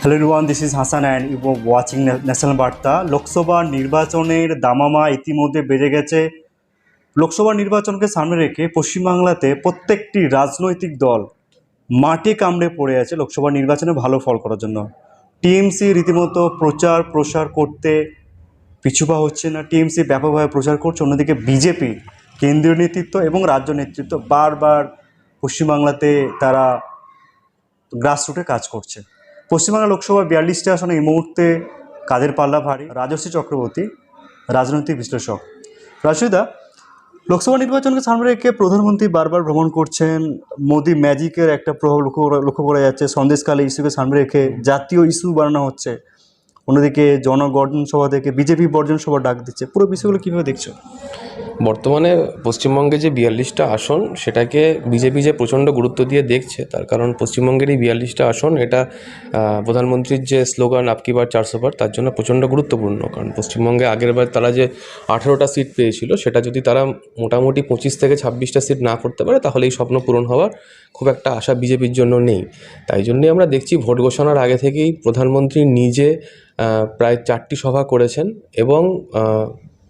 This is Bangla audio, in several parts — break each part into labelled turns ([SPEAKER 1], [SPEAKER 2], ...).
[SPEAKER 1] Hello everyone this is Hasan and you watching national বার্তা লোকসভা নির্বাচনের দামামা ইতিমধ্যে বেড়ে গেছে। লোকসভা নির্বাচনকে সামনে রেখে পশ্চিমবাংলাতে প্রত্যেকটি রাজনৈতিক দল মাটি কামড়ে পড়ে আছে লোকসভা নির্বাচনে ভালো ফল করার জন্য। টিএমসি রীতিমতো প্রচার, প্রসার করতে পিছুপা হচ্ছে না। টিএমসি ব্যাপকভাবে প্রচার করছে, অন্যদিকে বিজেপি কেন্দ্রীয় নেতৃত্ব এবং রাজ্য নেতৃত্ব বারবার পশ্চিমবাংলাতে তারা গ্রাসরুটে কাজ করছে। পশ্চিমবাংলা লোকসভা বিয়াল্লিশটি আসনে এই মুহূর্তে কাদের পাল্লা ভারী? রাজশ্রী চক্রবর্তী, রাজনৈতিক বিশ্লেষক। রাজস্বীদা লোকসভা নির্বাচনকে সামনে রেখে প্রধানমন্ত্রী বারবার ভ্রমণ করছেন। মোদি ম্যাজিকের একটা প্রভাব লক্ষ্য লক্ষ্য করা যাচ্ছে। সন্দেশকালে ইস্যুকে সামনে রেখে জাতীয় ইস্যু বানানো হচ্ছে। অন্যদিকে জনগর্জন সভা থেকে বিজেপি বর্জন সভা ডাক দিচ্ছে। পুরো বিষয়গুলো কীভাবে দেখছ?
[SPEAKER 2] বর্তমানে পশ্চিমবঙ্গে যে বিয়াল্লিশটা আসন, সেটাকে বিজেপি যে প্রচণ্ড গুরুত্ব দিয়ে দেখছে, তার কারণ পশ্চিমবঙ্গের এই বিয়াল্লিশটা আসন, এটা প্রধানমন্ত্রীর যে স্লোগান আপকি বার চারশো বার তার জন্য প্রচণ্ড গুরুত্বপূর্ণ। কারণ পশ্চিমবঙ্গে আগের বার তারা যে আঠেরোটা সিট পেয়েছিল, সেটা যদি তারা মোটামুটি পঁচিশ থেকে ছাব্বিশটা সিট না করতে পারে, তাহলে এই স্বপ্ন পূরণ হওয়ার খুব একটা আশা বিজেপির জন্য নেই। তাই জন্যই আমরা দেখছি ভোট ঘোষণার আগে থেকেই প্রধানমন্ত্রী নিজে প্রায় চারটি সভা করেছেন এবং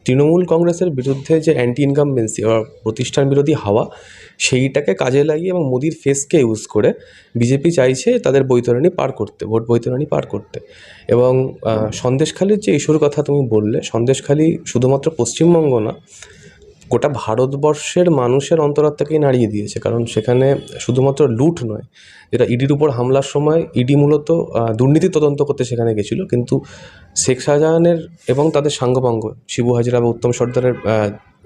[SPEAKER 2] তৃণমূল কংগ্রেসের বিরুদ্ধে যে অ্যান্টি ইনকামবেন্সি প্রতিষ্ঠান বিরোধী হাওয়া, সেইটাকে কাজে লাগিয়ে এবং মোদির ফেসকে ইউজ করে বিজেপি চাইছে তাদের বৈতরণী পার করতে, ভোট বৈতরণী পার করতে। এবং সন্দেশখালির যে ইস্যুর কথা তুমি বললে, সন্দেশখালি শুধুমাত্র পশ্চিমবঙ্গ না গোটা ভারতবর্ষের মানুষের অন্তরাত্মাকেই নাড়িয়ে দিয়েছে। কারণ সেখানে শুধুমাত্র লুট নয়, যেটা ইডির উপর হামলার সময় ইডি মূলত দুর্নীতি তদন্ত করতে সেখানে গেছিল। কিন্তু শেখ শাহজাহানের এবং তাদের সাঙ্গপাঙ্গ, শিবু হাজরা বা উত্তম সর্দারের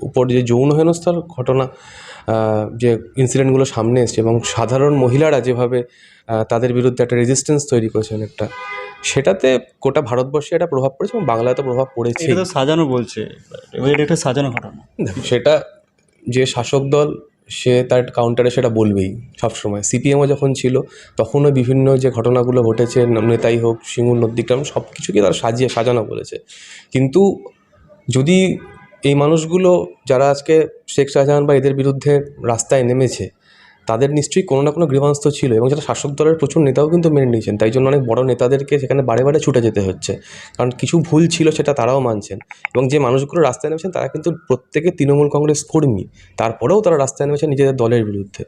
[SPEAKER 2] উপর যে যৌন হেনস্থার ঘটনা যে ইনসিডেন্টগুলো সামনে এসছে এবং সাধারণ মহিলারা যেভাবে তাদের বিরুদ্ধে একটা রেজিস্ট্যান্স তৈরি করেছেন একটা সেটাতে গোটা ভারতবর্ষে একটা প্রভাব পড়েছে এবং বাংলায় তো প্রভাব পড়েছে
[SPEAKER 1] এটা তো সাজানো বলছে এটা একটা সাজানো ঘটনা।
[SPEAKER 2] সেটা যে শাসক দল সে তার কাউন্টারে সেটা বলবেই সবসময়। সিপিএমও যখন ছিল তখনও বিভিন্ন যে ঘটনাগুলো ঘটেছে নেতাই হোক সিঙ্গুর নদীগ্রাম সব কিছুকে তারা সাজিয়ে সাজানো বলেছে। কিন্তু যদি এই মানুষগুলো যারা আজকে শেখ শাহজাহান বা এদের বিরুদ্ধে রাস্তায় নেমেছে তাদের নিশ্চয়ই কোনো না কোনো গ্রীবাংশ ছিল এবং যেটা শাসক দলের প্রচুর নেতাও কিন্তু মেনে নিয়েছেন। তাই জন্য অনেক বড় নেতাদেরকে সেখানে বারে বারে ছুটে যেতে হচ্ছে। কারণ কিছু ভুল ছিল সেটা তারাও মানছেন এবং যে মানুষগুলো রাস্তায় নেমেছেন তারা কিন্তু প্রত্যেকে তৃণমূল কংগ্রেস কর্মী। তারপরেও তারা রাস্তায় নেমেছেন নিজেদের দলের বিরুদ্ধে।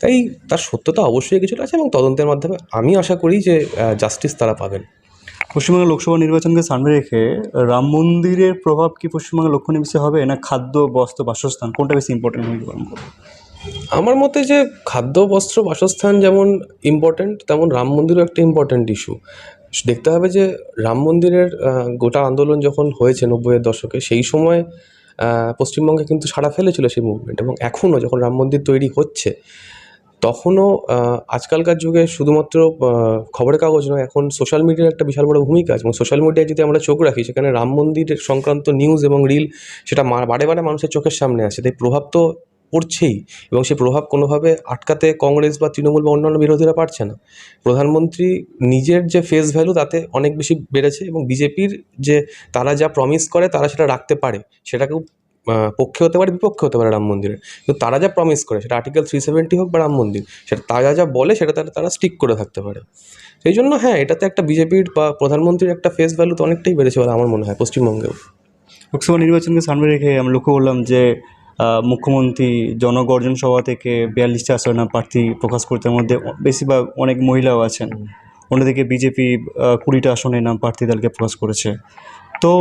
[SPEAKER 2] তাই তার সত্যতা অবশ্যই কিছুটা আছে এবং তদন্তের মাধ্যমে আমি আশা করি যে জাস্টিস তারা পাবেন।
[SPEAKER 1] পশ্চিমবঙ্গের লোকসভা নির্বাচনকে সামনে রেখে রাম মন্দিরের প্রভাব কি পশ্চিমবঙ্গের লক্ষণীয় বেশি হবে? না খাদ্য, বস্ত্র, বাসস্থান? কোনটা বেশি ইম্পর্টেন্ট ভূমিকা পালন করবে?
[SPEAKER 2] আমার মতে যে খাদ্য, বস্ত্র, বাসস্থান যেমন ইম্পর্ট্যান্ট তেমন রাম মন্দিরও একটা ইম্পর্ট্যান্ট ইস্যু দেখতে হবে যে রাম মন্দিরের গোটা আন্দোলন যখন হয়েছে নব্বইয়ের দশকে, সেই সময় পশ্চিমবঙ্গে কিন্তু সাড়া ফেলেছিল সেই মুভমেন্ট এবং এখনও যখন রাম মন্দির তৈরি হচ্ছে, তখনও আজকালকার যুগে শুধুমাত্র খবরের কাগজ নয়, এখন সোশ্যাল মিডিয়ার একটা বিশাল বড় ভূমিকা আছে এবং সোশ্যাল মিডিয়ায় যদি আমরা চোখ রাখি, সেখানে রাম মন্দিরের সংক্রান্ত নিউজ এবং রিল সেটা বারে বারে মানুষের চোখের সামনে আসে। তাই প্রভাব তো পড়ছেই এবং সে প্রভাব কোনোভাবে আটকাতে কংগ্রেস বা তৃণমূল বা অন্যান্য বিরোধীরা পারছে না। প্রধানমন্ত্রী নিজের যে ফেস ভ্যালু তাতে অনেক বেশি বেড়েছে এবং বিজেপির যে তারা যা প্রমিস করে তারা সেটা রাখতে পারে সেটাকেও পক্ষে হতে পারে, বিপক্ষে হতে পারে রাম মন্দিরের কিন্তু তারা যা প্রমিস করে সেটা আর্টিকেল থ্রি সেভেন্টি হোক বা রাম মন্দির, সেটা তারা যা বলে সেটা তারা তারা স্টিক করে থাকতে পারে। সেই জন্য হ্যাঁ এটাতে একটা বিজেপির বা প্রধানমন্ত্রীর একটা ফেস ভ্যালু তো অনেকটাই বেড়েছে বলে আমার মনে হয় পশ্চিমবঙ্গেও।
[SPEAKER 1] লোকসভা নির্বাচনকে সামনে রেখে আমি লক্ষ্য করলাম যে মুখ্যমন্ত্রী জনগর্জন সভা থেকে বিয়াল্লিশটা আসনে প্রার্থী প্রকাশ করতে মধ্যে বেশিরভাগ অনেক মহিলাও আছেন। অন্যদিকে বিজেপি কুড়িটা আসনে নাম প্রার্থী দলকে প্রকাশ করেছে। তো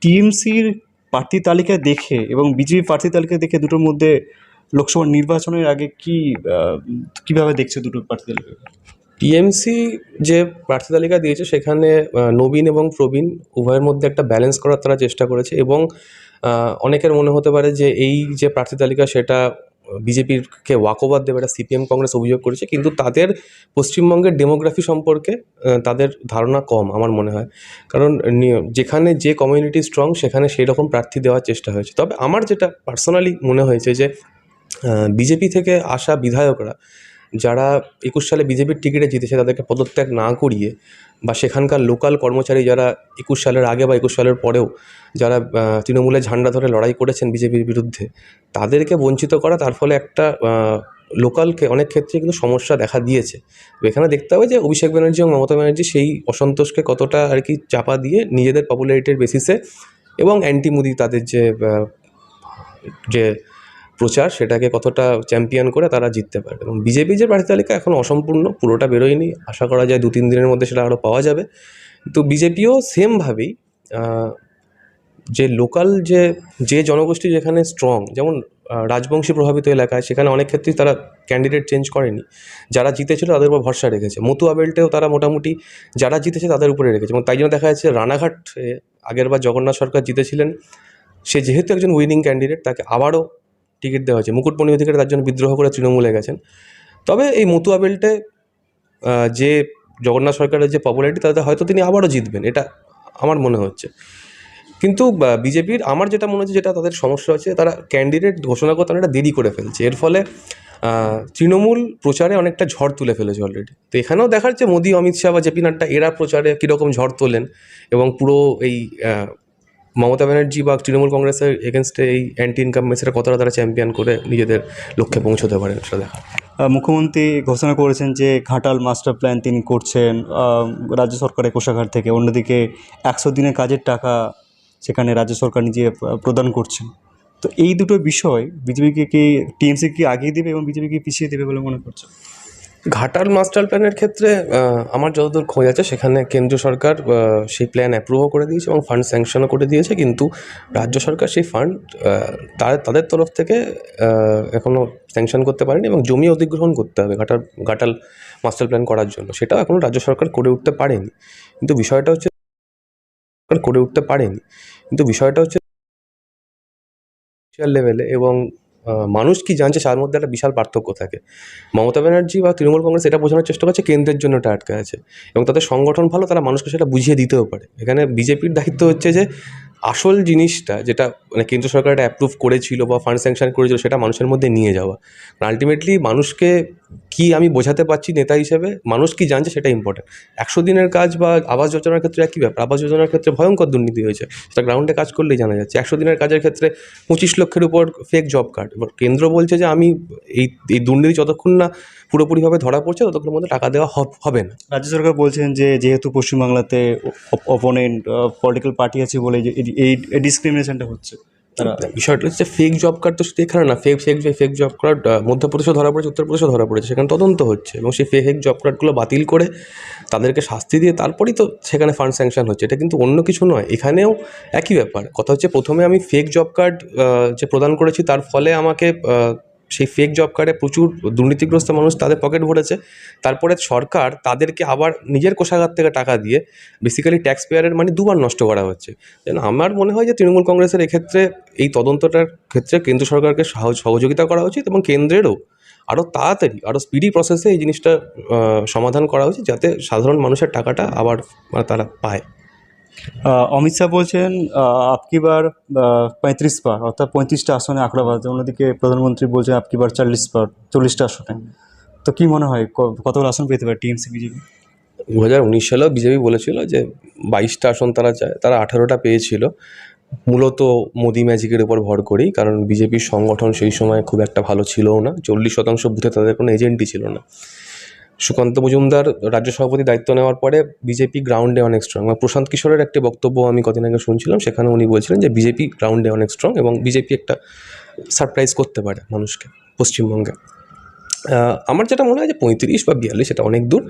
[SPEAKER 1] টিএমসির প্রার্থী তালিকা দেখে এবং বিজেপি প্রার্থী তালিকা দেখে দুটোর মধ্যে লোকসভা নির্বাচনের আগে কি কীভাবে দেখছে দুটো প্রার্থী তালিকা?
[SPEAKER 2] টিএমসি যে প্রার্থী তালিকা দিয়েছে, সেখানে নবীন এবং প্রবীণ উভয়ের মধ্যে একটা ব্যালেন্স করার তারা চেষ্টা করেছে এবং অনেকের মনে হতে পারে যে এই যে প্রার্থী তালিকা সেটা বিজেপিরকে ওয়াকওভার দেবে, এটা সিপিএম কংগ্রেস অভিযোগ করেছে, কিন্তু তাদের পশ্চিমবঙ্গের ডেমোগ্রাফি সম্পর্কে তাদের ধারণা কম আমার মনে হয়। কারণ যেখানে যে কমিউনিটি স্ট্রং সেখানে সেই রকম প্রার্থী দেওয়ার চেষ্টা হয়েছে। তবে আমার যেটা পার্সোনালি মনে হয়েছে যে বিজেপি থেকে আসা বিধায়করা যারা একুশ সালে বিজেপির টিকিটে জিতেছে তাদেরকে পদত্যাগ না করিয়ে বা সেখানকার লোকাল কর্মচারী যারা একুশ সালের আগে বা একুশ সালের পরেও যারা তৃণমূলের ঝান্ডা ধরে লড়াই করেছেন বিজেপির বিরুদ্ধে, তাদেরকে বঞ্চিত করা তার ফলে একটা লোকালকে অনেক ক্ষেত্রে কিন্তু সমস্যা দেখা দিয়েছে। এখানে দেখতে হবে যে অভিষেক ব্যানার্জি এবং মমতা ব্যানার্জি সেই অসন্তোষকে কতটা আর কি চাপা দিয়ে নিজেদের পপুলারিটির বেসিসে এবং অ্যান্টি মোদি তাদের যে যে প্রচার সেটাকে কতটা চ্যাম্পিয়ন করে তারা জিততে পারে এবং বিজেপি যে প্রার্থী তালিকা এখন অসম্পূর্ণ, পুরোটা বেরোয়নি। আশা করা যায় দু তিন দিনের মধ্যে সেটা আরও পাওয়া যাবে। তো বিজেপিও সেমভাবেই যে লোকাল যে যে জনগোষ্ঠী যেখানে স্ট্রং যেমন রাজবংশী প্রভাবিত এলাকায়, সেখানে অনেক ক্ষেত্রেই তারা ক্যান্ডিডেট চেঞ্জ করেনি। যারা জিতেছিল তাদের উপর ভরসা রেখেছে। মতুয়া বেল্টেও তারা মোটামুটি যারা জিতেছে তাদের উপরে রেখেছে। এবং তাই জন্য দেখা যাচ্ছে রানাঘাট আগের বার জগন্নাথ সরকার জিতেছিলেন। সে যেহেতু একজন উইনিং ক্যান্ডিডেট তাকে আবারও টিকিট দেওয়া হয়েছে। মুকুটমণি অধিকারী তার জন্য বিদ্রোহ করে তৃণমূলে গেছেন। তবে এই মতুয়া বেল্টে যে জগন্নাথ সরকারের যে পপুলারিটি তাতে হয়তো তিনি আবারও জিতবেন, এটা আমার মনে হচ্ছে। কিন্তু বিজেপির আমার যেটা মনে হচ্ছে, যেটা তাদের সমস্যা হচ্ছে, তারা ক্যান্ডিডেট ঘোষণা করতে অনেকটা দেরি করে ফেলছে। এর ফলে তৃণমূল প্রচারে অনেকটা ঝড় তুলে ফেলেছে অলরেডি তো এখানেও দেখার যে মোদি, অমিত শাহ বা জেপি নাড্ডা, এরা প্রচারে কীরকম ঝড় তোলেন এবং পুরো এই মমতা ব্যানার্জি বা তৃণমূল কংগ্রেসের এগেনস্টে এই অ্যান্টি ইনকামমেন্সেরা কতটা তারা চ্যাম্পিয়ন করে নিজেদের লক্ষ্যে পৌঁছতে পারেন সেটা দেখা।
[SPEAKER 1] মুখ্যমন্ত্রী ঘোষণা করেছেন যে ঘাটাল মাস্টার প্ল্যান তিনি করছেন রাজ্য সরকারের কোষাগার থেকে, অন্যদিকে একশো দিনের কাজের টাকা সেখানে রাজ্য সরকার নিজে প্রদান করছেন। তো এই দুটো বিষয় বিজেপিকে কি টিএমসি কি আগিয়ে দেবে এবং বিজেপিকে পিছিয়ে দেবে বলে মনে করছে
[SPEAKER 2] ঘাটাল মাস্টার প্ল্যানের ক্ষেত্রে আমার যতদূর খোঁজ আছে, সেখানে কেন্দ্র সরকার সেই প্ল্যান অ্যাপ্রুভও করে দিয়েছে এবং ফান্ড স্যাংশনও করে দিয়েছে। কিন্তু রাজ্য সরকার সেই ফান্ড তার, তাদের তরফ থেকে এখনও স্যাংশন করতে পারেনি এবং জমি অধিগ্রহণ করতে হবে ঘাটাল ঘাটাল মাস্টার প্ল্যান করার জন্য। সেটাও এখনও রাজ্য সরকার করে উঠতে পারেনি। কিন্তু বিষয়টা হচ্ছে করে উঠতে পারেনি। কিন্তু বিষয়টা হচ্ছে লেভেলে এবং মানুষ কি জানছে তার মধ্যে একটা বিশাল পার্থক্য থাকে। মমতা ব্যানার্জি বা তৃণমূল কংগ্রেস এটা বোঝানোর চেষ্টা করছে কেন্দ্রের জন্য এটা আটকে আছে এবং তাদের সংগঠন ভালো তারা মানুষকে সেটা বুঝিয়ে দিতেও পারে। এখানে বিজেপির দায়িত্ব হচ্ছে যে আসল জিনিসটা যেটা মানে কেন্দ্র সরকার এটা অ্যাপ্রুভ করেছিল বা ফান্ড স্যাংশন করেছিল, সেটা মানুষের মধ্যে নিয়ে যাওয়া। আলটিমেটলি মানুষকে কি আমি বোঝাতে পারছি নেতা হিসেবে, মানুষ কি জানছে সেটা ইম্পর্টেন্ট একশো দিনের কাজ বা আবাস যোজনার ক্ষেত্রে একই ব্যাপার। আবাস যোজনার ক্ষেত্রে ভয়ঙ্কর দুর্নীতি হয়েছে। সেটা গ্রাউন্ডে কাজ করলেই জানা যাচ্ছে। একশো দিনের কাজের ক্ষেত্রে পঁচিশ লক্ষের উপর ফেক জব কার্ড এবার কেন্দ্র বলছে যে আমি এই এই দুর্নীতি যতক্ষণ না পুরোপুরিভাবে ধরা পড়ছে, ততক্ষণের মধ্যে টাকা দেওয়া হবে না।
[SPEAKER 1] রাজ্য সরকার বলছেন যে, যেহেতু পশ্চিমবাংলাতে অপোনেন্ট পলিটিক্যাল পার্টি আছে বলে এই- ডিসক্রিমিনেশনটা হচ্ছে।
[SPEAKER 2] বিষয়টা হচ্ছে ফেক জব কার্ড তো শুধু এখানে না। Fake fake fake job card মধ্যপ্রদেশে ধরা পড়েছে উত্তরপ্রদেশে ধরা পড়েছে। সেখানে তদন্ত হচ্ছে এবং সেই ফেক জব কার্ডগুলো বাতিল করে তাদেরকে শাস্তি দিয়ে তারপরেই তো সেখানে ফান্ড স্যাংশন হচ্ছে। এটা কিন্তু অন্য কিছু নয়। এখানেও একই ব্যাপার। কথা হচ্ছে প্রথমে আমি ফেক জব কার্ড যে প্রদান করেছি তার ফলে আমাকে সেই ফেক জব কার্ডে প্রচুর দুর্নীতিগ্রস্ত মানুষ তাদের পকেট ভরেছে। তারপরে সরকার তাদেরকে আবার নিজের কোষাগার থেকে টাকা দিয়ে বেসিক্যালি ট্যাক্স পেয়ারের মানে দুবার নষ্ট করা হচ্ছে। যেন আমার মনে হয় যে তৃণমূল কংগ্রেসের এক্ষেত্রে এই তদন্তটার ক্ষেত্রে কেন্দ্র সরকারকে সহযোগিতা করা উচিত এবং কেন্দ্রেরও আরও তাড়াতাড়ি আরও স্পিডি প্রসেসে এই জিনিসটা সমাধান করা উচিত যাতে সাধারণ মানুষের টাকাটা আবার মানে তারা পায়।
[SPEAKER 1] অমিত শাহ বলছেন আপকি বার পঁয়ত্রিশ বার, অর্থাৎ পঁয়ত্রিশটা আসনে আঁকড়া বাজছে অন্যদিকে প্রধানমন্ত্রী বলছেন আপকি বার চল্লিশ বার, চল্লিশটা আসনে। তো কি মনে হয় কতগুলো আসন পেতে পারে টিএমসি, বিজেপি?
[SPEAKER 2] দু হাজার উনিশ সালেও বিজেপি বলেছিল যে বাইশটা আসন তারা চায়, তারা আঠারোটা পেয়েছিল। মূলত মোদি ম্যাজিকের উপর ভর করেই, কারণ বিজেপির সংগঠন সেই সময় খুব একটা ভালো ছিলও না। চল্লিশ শতাংশ বুথে তাদের কোনো এজেন্টই ছিল না। সুকান্ত মজুমদার রাজ্য সভাপতি দায়িত্ব নেওয়ার পরে বিজেপি গ্রাউন্ডে অনেক স্ট্রং বা প্রশান্ত কিশোরের একটি বক্তব্য আমি কদিন আগে শুনছিলাম, সেখানে উনি বলছিলেন যে বিজেপি গ্রাউন্ডে অনেক স্ট্রং এবং বিজেপি একটা সারপ্রাইজ করতে পারে মানুষকে পশ্চিমবঙ্গে। আমার যেটা মনে হয় যে পঁয়ত্রিশ বা বিয়াল্লিশ এটা অনেক দূর।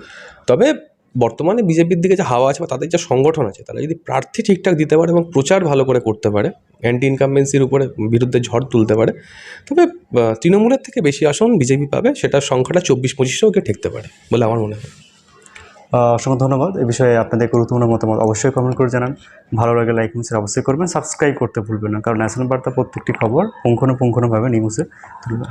[SPEAKER 2] তবে বর্তমানে বিজেপির দিকে যে হাওয়া আছে বা তাদের যে সংগঠন আছে, তারা যদি প্রার্থী ঠিকঠাক দিতে পারে এবং প্রচার ভালো করে করতে পারে অ্যান্টি ইনকামবেন্সির উপরে বিরুদ্ধে ঝড় তুলতে পারে, তবে তৃণমূলের থেকে বেশি আসন বিজেপি পাবে সেটার সংখ্যাটা চব্বিশ পঁচিশেও গিয়ে ঠেকতে পারে বলে আমার মনে হয়।
[SPEAKER 1] অসংখ্য ধন্যবাদ। এ বিষয়ে আপনাদের গুরুত্বপূর্ণ মতামত অবশ্যই কমেন্ট করে জানান। ভালো লাগে লাইক নিউজের অবশ্যই করবেন। সাবস্ক্রাইব করতে ভুলবেন না, কারণ ন্যাশনাল বার্তা প্রত্যেকটি খবর পুঙ্খানুপুঙ্খানুভাবে নিউজে তুলবে।